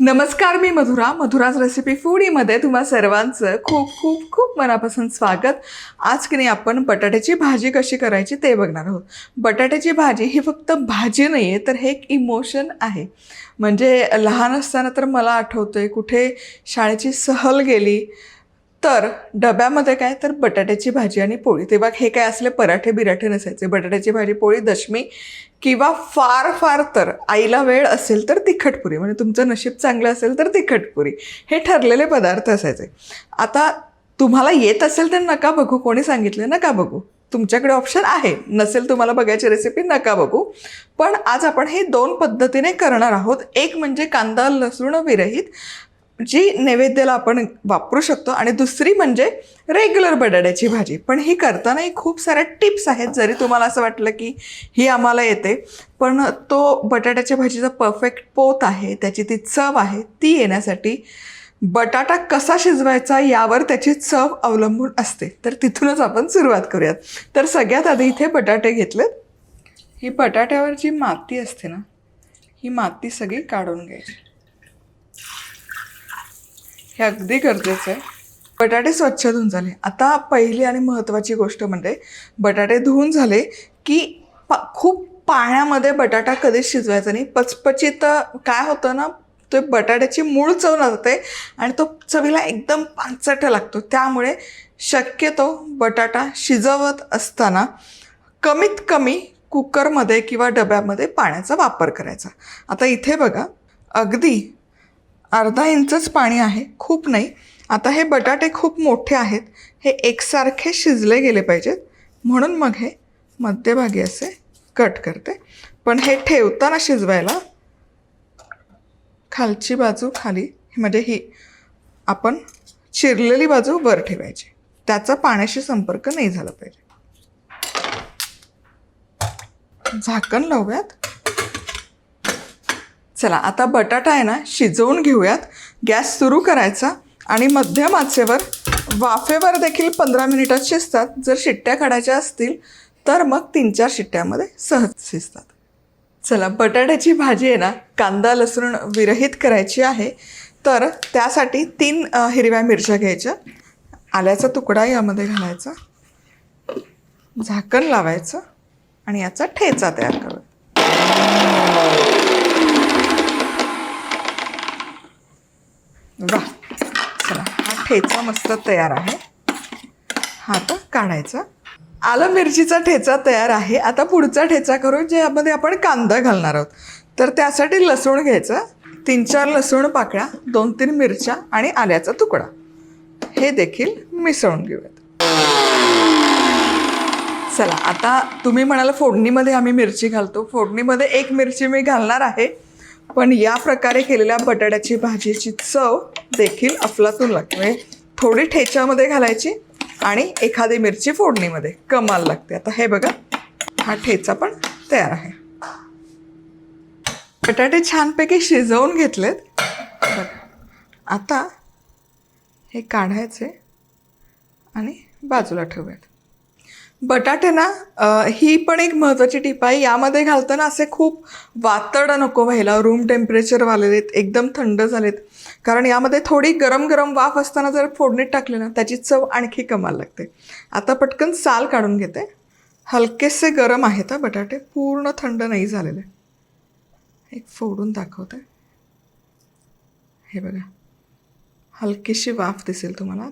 नमस्कार मी मधुरा. मधुराज रेसिपी फूडीमध्ये तुम्हा सर्वांचं खूप खूप खूप मनापासून स्वागत. आज की नाही आपण बटाट्याची भाजी कशी करायची ते बघणार आहोत. बटाट्याची भाजी ही फक्त भाजी नाही आहे तर हे एक इमोशन आहे. म्हणजे लहान असताना तर मला आठवतं आहे कुठे शाळेची सहल गेली तर डब्यामध्ये काय? तर बटाट्याची भाजी आणि पोळी. तेव्हा हे काय असले पराठे बिराठे नसायचे. बटाट्याची भाजी पोळी दशमी किंवा फार फार तर आईला वेळ असेल तर तिखटपुरी. म्हणजे तुमचं नशीब चांगलं असेल तर तिखटपुरी. हे ठरलेले पदार्थ असायचे. आता तुम्हाला येत असेल तर नका बघू. कोणी सांगितलं नका बघू. तुमच्याकडे ऑप्शन आहे. नसेल तुम्हाला बघायची रेसिपी नका बघू. पण आज आपण हे दोन पद्धतीने करणार आहोत. एक म्हणजे कांदा लसूण विरहित. जी नैवेद्याला आपण वापरू शकतो आणि दुसरी म्हणजे रेग्युलर बटाट्याची भाजी. पण ही करतानाही खूप साऱ्या टिप्स आहेत जरी तुम्हाला असं वाटलं की ही आम्हाला येते पण तो बटाट्याच्या भाजीचा परफेक्ट पोत आहे त्याची ती चव आहे ती येण्यासाठी बटाटा कसा शिजवायचा यावर त्याची चव अवलंबून असते. तर तिथूनच आपण सुरुवात करूयात. तर सगळ्यात आधी इथे बटाटे घेतलेत. ही बटाट्यावर जी माती असते ना ही माती सगळी काढून घ्यायची. हे अगदी गरजेचं आहे. बटाटे स्वच्छ धुवून झाले. आता पहिली आणि महत्त्वाची गोष्ट म्हणजे बटाटे धुवून झाले की पा खूप पाण्यामध्ये बटाटा कधीच शिजवायचा नाही. पचपचित काय होतं ना ते बटाट्याची मूळ चव नसते आणि तो चवीला एकदम पांचट लागतो. त्यामुळे शक्यतो बटाटा शिजवत असताना कमीत कमी कुकरमध्ये किंवा डब्यामध्ये पाण्याचा वापर करायचा. आता इथे बघा अगदी अर्धा इंचच पाणी आहे खूप नाही. आता हे बटाटे खूप मोठे आहेत. हे एकसारखे शिजले गेले पाहिजेत. म्हणून मग हे मध्यभागी असे कट करते. पण हे ठेवताना शिजवायला खालची बाजू खाली म्हणजे ही आपण चिरलेली बाजू वर ठेवायची. त्याचा पाण्याशी संपर्क नाही झाला पाहिजे. झाकण लावूयात. चला आता बटाटा आहे ना शिजवून घेऊयात. गॅस सुरू करायचा आणि मध्यम आचेवर वाफेवर देखील पंधरा मिनिटात शिजतात. जर शिट्ट्या काढायच्या असतील तर मग तीन चार शिट्ट्यामध्ये सहज शिजतात. चला बटाट्याची भाजी आहे ना कांदा लसूण विरहित करायची आहे. तर त्यासाठी तीन हिरव्या मिरच्या घ्यायच्या. आल्याचा तुकडा यामध्ये घालायचा. झाकण लावायचं आणि याचा ठेचा तयार करायचा. वा. चला हा ठेचा मस्त तयार आहे. हा आता काढायचा. आलं मिरचीचा ठेचा तयार आहे. आता पुढचा ठेचा करू ज्यामध्ये आपण कांदा घालणार आहोत. तर त्यासाठी लसूण घ्यायचं. तीन चार लसूण पाकळ्या दोन तीन मिरच्या आणि आल्याचा तुकडा. हे देखील मिसळून घेऊयात. चला आता तुम्ही म्हणाल फोडणीमध्ये आम्ही मिरची घालतो. फोडणीमध्ये एक मिरची मी घालणार आहे. पण या प्रकारे केलेल्या बटाट्याची भाजीची चव देखील अफलातून लागते. म्हणजे थोडी ठेच्यामध्ये घालायची आणि एखादी मिरची फोडणीमध्ये. कमाल लागते. आता हे बघा हा ठेचा पण तयार आहे. बटाटे छानपैकी शिजवून घेतलेत. आता हे काढायचे आणि बाजूला ठेवूयात. बटाटे ना ही पण एक महत्त्वाची टीप आहे. यामध्ये घालताना असे खूप वातड नको व्हायला रूम टेम्परेचर आहेत एकदम थंड झालेत. कारण यामध्ये थोडी गरम गरम वाफ असताना जर फोडणीत टाकले ना त्याची चव आणखी कमाल लागते. आता पटकन साल काढून घेते. हलकेसे गरम आहेत हा बटाटे पूर्ण थंड नाही झालेले. एक फोडून दाखवते. हे बघा. हलकीशी वाफ दिसेल तुम्हाला.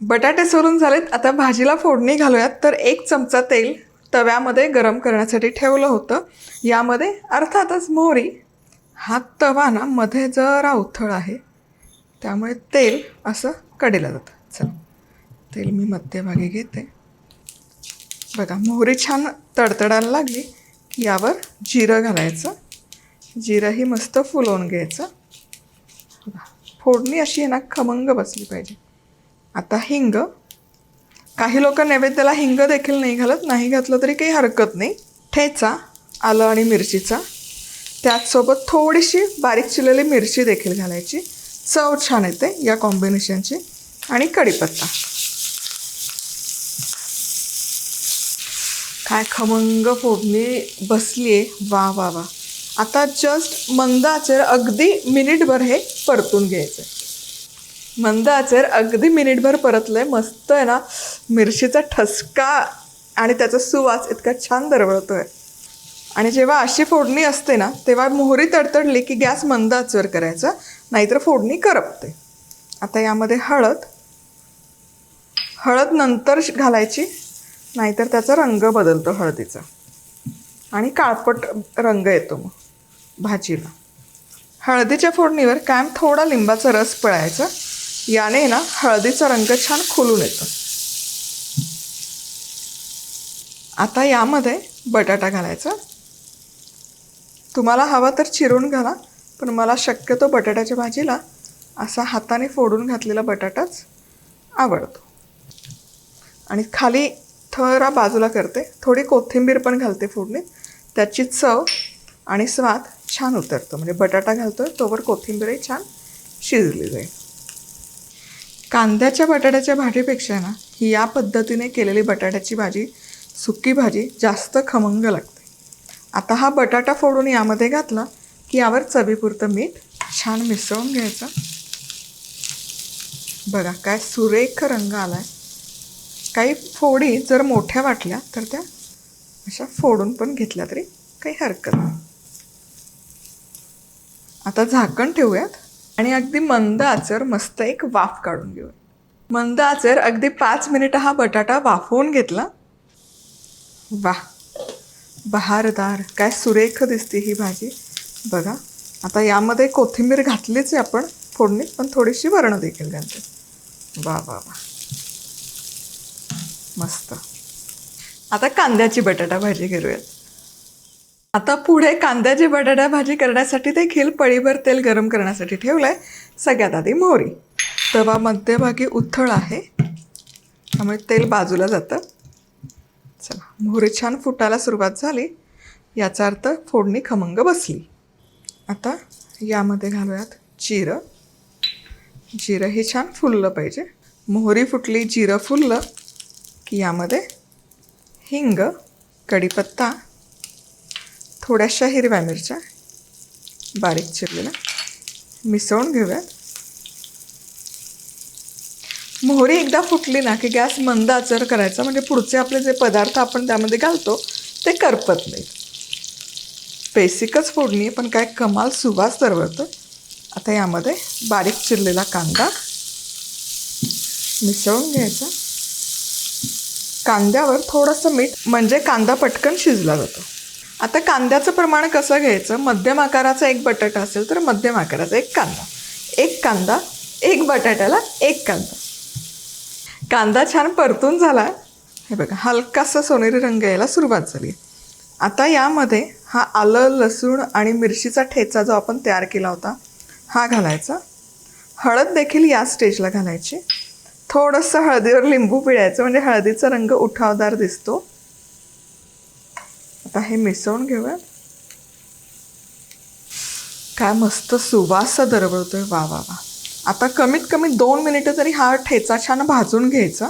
बटाटे सोलून झालेत. आता भाजीला फोडणी घालूयात. तर एक चमचा तेल तव्यामध्ये गरम करण्यासाठी ठेवलं होतं. यामध्ये अर्थातच मोहरी. हा तवा ना मध्ये जरा उथळ आहे. त्यामुळे तेल असं कडेला जातं. चल. तेल मी मध्यभागी घेते. बघा मोहरी छान तडतडायला लागली. की यावर जिरं घालायचं. जिरंही मस्त फुलवून घ्यायचं. फोडणी अशी आहे ना खमंग बसली पाहिजे. आता हिंग. काही लोक नैवेद्याला हिंग देखील नाही घालत नाही घातलं तरी काही हरकत नाही. ठेचा आलं आणि मिरचीचा. त्याचसोबत थोडीशी बारीक चिरलेली मिरची देखील घालायची. चव छान येते या कॉम्बिनेशनची आणि कढीपत्ता. काय खमंग फोडणी बसली आहे वा वा वा. आता जस्ट मंद अगदी मिनिटभर हे परतून घ्यायचं आहे मंद आचर अगदी मिनिटभर परतलंय. मस्त आहे ना? मिरचीचा ठसका आणि त्याचा सुवास इतका छान दरवळतोय. आणि जेव्हा अशी फोडणी असते ना तेव्हा मोहरी तडतडली की गॅस मंद आचर करायचा नाहीतर फोडणी करपते. आता यामध्ये हळद. हळद नंतर श- घालायची नाहीतर त्याचा रंग बदलतो हळदीचा. आणि काळपट रंग येतो मग भाजीला. हळदीच्या फोडणीवर कायम थोडा लिंबाचा रस पळायचा. याने ना हळदीचा रंग छान खुलून येतो. आता यामध्ये बटाटा घालायचा. तुम्हाला हवा तर चिरून घाला पण मला शक्यतो बटाट्याच्या भाजीला असा हाताने फोडून घातलेला बटाटाच आवडतो. आणि खाली थरा बाजूला करते थोडी कोथिंबीर पण घालते फोडणीत. त्याची चव आणि स्वाद छान उतरतो. म्हणजे बटाटा घालतो तोवर कोथिंबीरही छान शिजली जाईल. कांद्याच्या बटाट्याच्या भाजीपेक्षा ना ही या पद्धतीने केलेली बटाट्याची भाजी सुकी भाजी जास्त खमंग लागते. आता हा बटाटा फोडून यामध्ये घातला की यावर चवीपुरतं मीठ छान मिसळून घ्यायचं. बघा काय सुरेख रंग आलाय. काही फोडी जर मोठ्या वाटल्या तर त्या अशा फोडून पण घेतल्या तरी काही हरकत नाही. आता झाकण ठेवूयात. आणि अगदी मंद आचर मस्त एक वाफ काढून घेऊया मंद आचर अगदी पाच मिनिटं हा बटाटा वाफवून घेतला. वा बहारदार काय सुरेख दिसते ही भाजी. बघा आता यामध्ये कोथिंबीर घातलीच आहे आपण फोडणीत पण थोडीशी वरणं देखील घालते. वा वा वा. मस्त. आता कांद्याची बटाटा भाजी घेऊयात आता पुढे कांद्याची बटाटा भाजी करण्यासाठी देखील पळीभर तेल गरम करण्यासाठी ठेवलं आहे सगळ्यात आधी मोहरी. तवा मध्यभागी उथळ आहे. त्यामुळे तेल बाजूला जातं. चला मोहरी छान फुटायला सुरुवात झाली. याचा अर्थ फोडणी खमंग बसली. आता यामध्ये घालूयात जिरं. जिरं हे छान फुललं पाहिजे. मोहरी फुटली जिरं फुललं की यामध्ये हिंग कढीपत्ता थोड्याशा हिरव्या मिरच्या. बारीक चिरलेल्या. मिसळून घेऊयात. मोहरी एकदा फुटली ना की गॅस मंद आचर करायचा. म्हणजे पुढचे आपले जे पदार्थ आपण त्यामध्ये घालतो ते करपत नाहीत. बेसिकच फोडणी आहे पण काय कमाल सुवास दरवळतं आता यामध्ये बारीक चिरलेला कांदा. मिसळून घ्यायचा. कांद्यावर थोडंसं मीठ म्हणजे कांदा पटकन शिजला जातो. आता कांद्याचं प्रमाण कसं घ्यायचं? मध्यम आकाराचा एक बटाटा असेल तर मध्यम आकाराचा एक कांदा. एक कांदा एक बटाट्याला एक कांदा. कांदा छान परतून झाला. हे बघा हलकासा सोनेरी रंग यायला सुरुवात झाली. आता यामध्ये हा आलं लसूण आणि मिरचीचा ठेचा जो आपण तयार केला होता हा घालायचा. हळद देखील या स्टेजला घालायची. थोडंसं हळदीवर लिंबू पिळायचं म्हणजे हळदीचा रंग उठावदार दिसतो. आता हे मिसळून घेऊया. काय मस्त सुवास दरवळतोय. वा वा वा. आता कमीत कमी दोन मिनिटं तरी हा ठेचा छान भाजून घ्यायचा.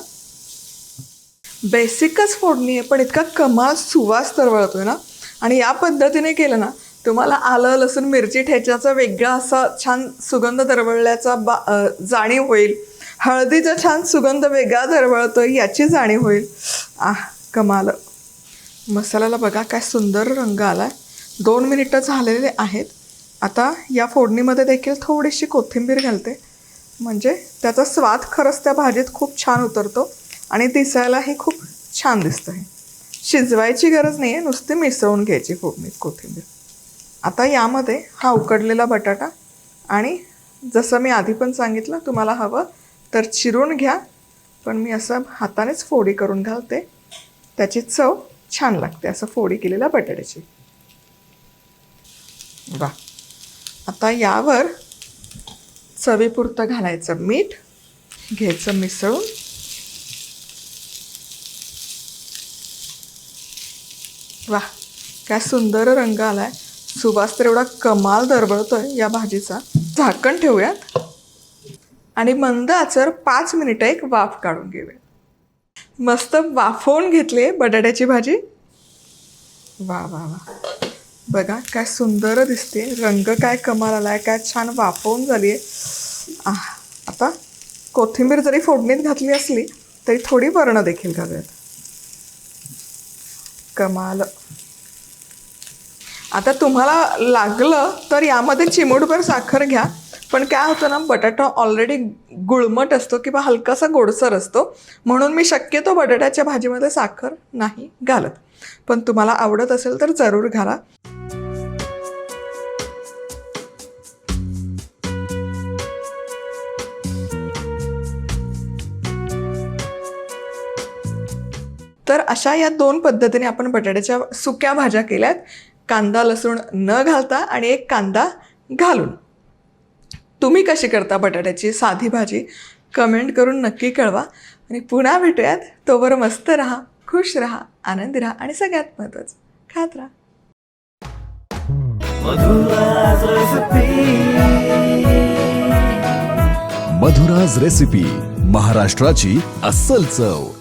बेसिकच फोडणी आहे पण इतका कमाल सुवास दरवळतोय ना. आणि या पद्धतीने केलं ना तुम्हाला आलं लसूण मिरची ठेच्याचा वेगळा असा छान सुगंध दरवळल्याचा बा जाणीव होईल. हळदीचा छान सुगंध वेगळा दरवळतोय याची जाणीव होईल. आह कमाल. मसाल्याला बघा काय सुंदर रंग आला आहे दोन मिनिटं झालेले आहेत. आता या फोडणीमध्ये देखील थोडीशी कोथिंबीर घालते. म्हणजे त्याचा स्वाद खरंच त्या भाजीत खूप छान उतरतो आणि दिसायलाही खूप छान दिसतं हे शिजवायची गरज नाही आहे नुसती मिसळून घ्यायची फोडणीत कोथिंबीर. आता यामध्ये हा उकडलेला बटाटा आणि जसं मी आधी पण सांगितलं तुम्हाला हवं तर चिरून घ्या. पण मी असं हातानेच फोडी करून घालते. त्याची चव छान लागते असं फोडी केलेल्या बटाट्याची. वा. आता यावर चवीपुरतं घालायचं मीठ घ्यायचं मिसळून. वा काय सुंदर रंग आलाय. सुवास तर एवढा कमाल दरबळतोय या भाजीचा. झाकण ठेवूयात. आणि मंद आचर पाच मिनिटं एक वाफ काढून घेऊयात. मस्त वाफवून घेतली बटाट्याची भाजी. वा वा वा. बघा काय सुंदर दिसते. रंग काय कमाल आला आहे काय छान वाफवून झाली आहे आता कोथिंबीर जरी फोडणीत घातली असली तरी थोडी वर्ण देखील घालूयात. कमाल. आता तुम्हाला लागलं तर यामध्ये चिमूटभर साखर घ्या. पण काय होतं ना बटाटा ऑलरेडी गुळमट असतो किंवा हलकासा गोडसर असतो. म्हणून मी शक्यतो बटाट्याच्या भाजीमध्ये साखर नाही घालत. पण तुम्हाला आवडत असेल तर जरूर घाला. तर अशा या दोन पद्धतीने आपण बटाट्याच्या सुक्या भाज्या केल्यात. कांदा लसूण न घालता आणि एक कांदा घालून. तुम्ही कशी करता बटाट्याची साधी भाजी? कमेंट करून नक्की कळवा. आणि पुन्हा भेटूयात. तोवर मस्त राहा खुश राहा आनंदी राहा आणि सगळ्यात महत्त्वाचं खात राहा. मधुराज रेसिपी महाराष्ट्राची अस्सल चव.